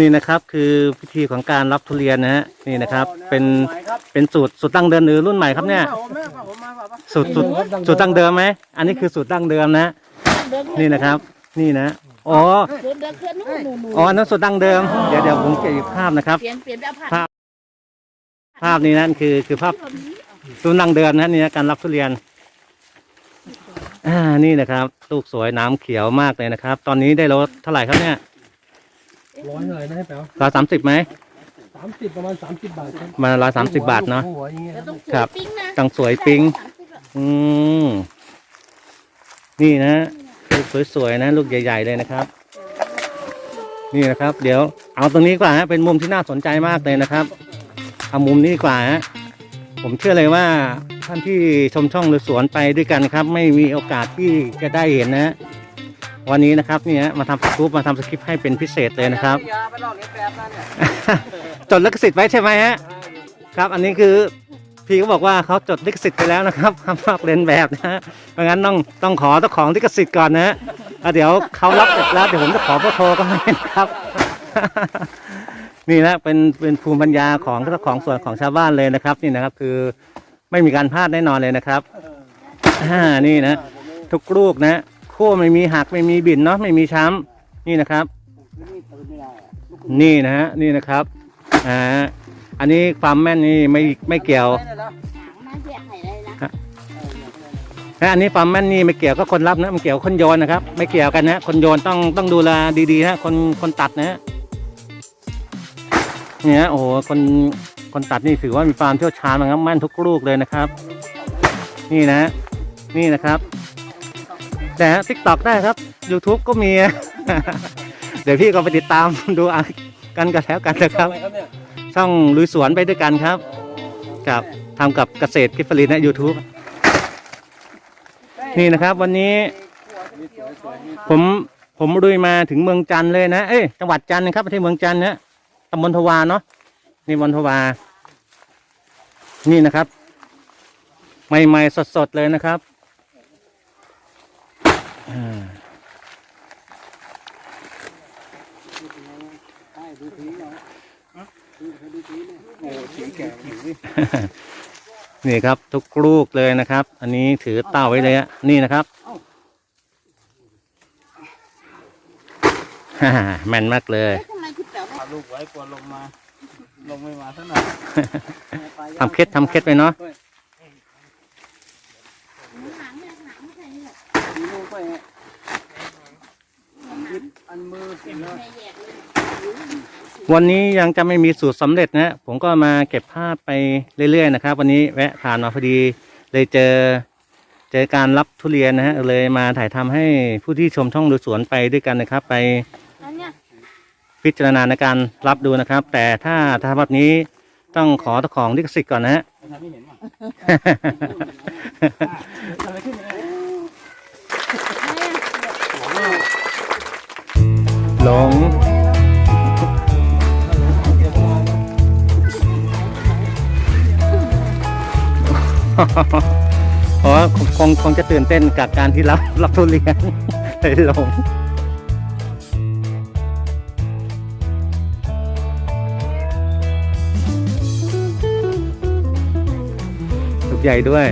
นี่นะครับคือพิธีของการรับทุเรียนนะฮะนี่นะครับเป็นเป็นสูตรสูตรตั้งเดิมหรือรุ่นใหม่ครับเนี่ยสูตรสูตรสูตรตั้งเดิมไหมอันนี้คือสูตรตั้งเดิมนะ นี่นะครับ นี่นะอ๋ออ๋อนนั้นสูตรตั้งเดิม เดี๋ยวเดี๋ยวผมเก็บภาพนะครับภาพภาพนี้นั่นคือคือภาพสูตรตั้งเดิมนะนี่นะการรับทุเรียนอ่านี่นะครับ ลูกสวยน้ำเขียวมากเลยนะครับ ตอนนี้ได้รถเท่าไหร่ครับเนี่ย ร้อยเลยนะให้แป๋วร้อยสามสิบไหมสามสิบประมาณสามสิบบาทครับมาร้อยสามสิบบาทเนาะ หัวอย่างเงี้ยแล้วต้องสครัวยบ ปิ้งนะต้องสวยปิ๊งอืม นี่นะลูกสวยๆนะลูกใหญ่ ๆ เลยนะครับ นี่นะครับ เดี๋ยว เอาตรงนี้ดีกว่าฮะเป็นมุมที่น่าสนใจมากเลยนะครับเอามุมนี้ดีกว่าฮะผมเชื่อเลยว่าท่านที่ชมช่องหรือสวนไปด้วยกันครับ ไม่มีโอกาสที่จะได้เห็นนะ วันนี้นะครับนี่ฮะมาทำสกู๊ปมาทำสคริปต์ให้เป็นพิเศษเลยนะครับ ยาไปลอกเลียนแบบนั่นเนี่ยจดลิขสิทธิ์ไว้ใช่ไหมฮะครับอันนี้คือพี่ก็บอกว่าเขาจดลิขสิทธิ์ไปแล้วนะครับห้ามลอกเลียนแบบนะฮะเพราะงั้นต้องต้องขอเจ้าของลิขสิทธิ์ก่อนนะฮะแล้วเดี๋ยวเขารับเสร็จแล้วเดี๋ยวผมจะขอเบอร์โทรก็ให้นะครับ นี่นะเป็นเป็นภูมิปัญญาของเจ้าของสวนของชาวบ้านเลยนะครับ นี่นะครับคือไม่มีการพลาดแน่นอนเลยนะครับอ่านี่นะทุกลูกนะโค้ไม่มีหักไม่มีบินเนาะไม่มีช้ำนี่นะครับ นี่นะฮะนี่นะครับอ่าอันนี้ความแม่นนี่ไม่ไม่เกี่ยวนะอันนี้ความแม่นนี่ไม่เกี่ยวก็คนรับนะมันเกี่ยวคนโยนนะครับ ไม่เกี่ยวกันนะคนโยนต้องต้องดูแลดีๆนะคนคนตัดนะฮะเนี่ยโอ้โหคนคนตัดนี่ถือว่ามีความเชี่ยวชาญนะครับแม่นทุกลูกเลยนะครับ นี่นะ นี่นะครับ แต่ทิกตอกได้ครับ YouTube ก็มี เดี๋ยวพี่ก็ไปติดตามดูเอากันกันแล้วกันนะครับทำไมครับเนี่ยช่องลุยสวนไปด้วยกันครับกับทำกับเกษตรกิฟฟรีนะ YouTube นี่นะครับ วันนี้ ผมผมลุยมาถึงเมืองจันทร์เลยนะ เอ้ยจังหวัดจันทร์นะครับไม่ใช่เมืองจันทร์นะตำบลทวาเนาะนี่บนทวา นี่นะครับ ใหม่ๆสดๆเลยนะครับอ่าใช่ดูทีเนาะดูดูทีเนี่ยโอ้ทีแก่ผิวนี่นี่ครับทุกลูกเลยนะครับ อันนี้ถือเต้าไว้เลยอะนี่นะครับฮ่าแม่นมากเลยเอ๊ะทำไมคุณแป๋วไม่เอาลูกไว้กลัวลงมา ลงไม่มาสักหน่อยทำเคล็ดทำเคล็ดไปเนาะ หางเนี่ยหางไม่ใช่นี่หรอก มีลูกไปฮะยึดอันมือเห็นไหม แม่แยกเลย วันนี้ยังจะไม่มีสูตรสำเร็จนะผมก็มาเก็บภาพไปเรื่อยๆนะครับ วันนี้แวะผ่านมาพอดีเลยเจอเจอการรับทุเรียนนะฮะเลยมาถ่ายทำให้ผู้ที่ชมช่องดูสวนไปด้วยกันนะครับ ไปพิจารณาในการรับดูนะครับ แต่ถ้าถ้าแบบนี้ต้องขอเจ้าของลิขสิทธิ์ก่อนนะฮะ ห็นว่ะอะไรขึ้นเลง เพราะว่าคงคงคงจะตื่นเต้นกับการที่รับรับทุเรียนเลยหลงลูกใหญ่ด้วย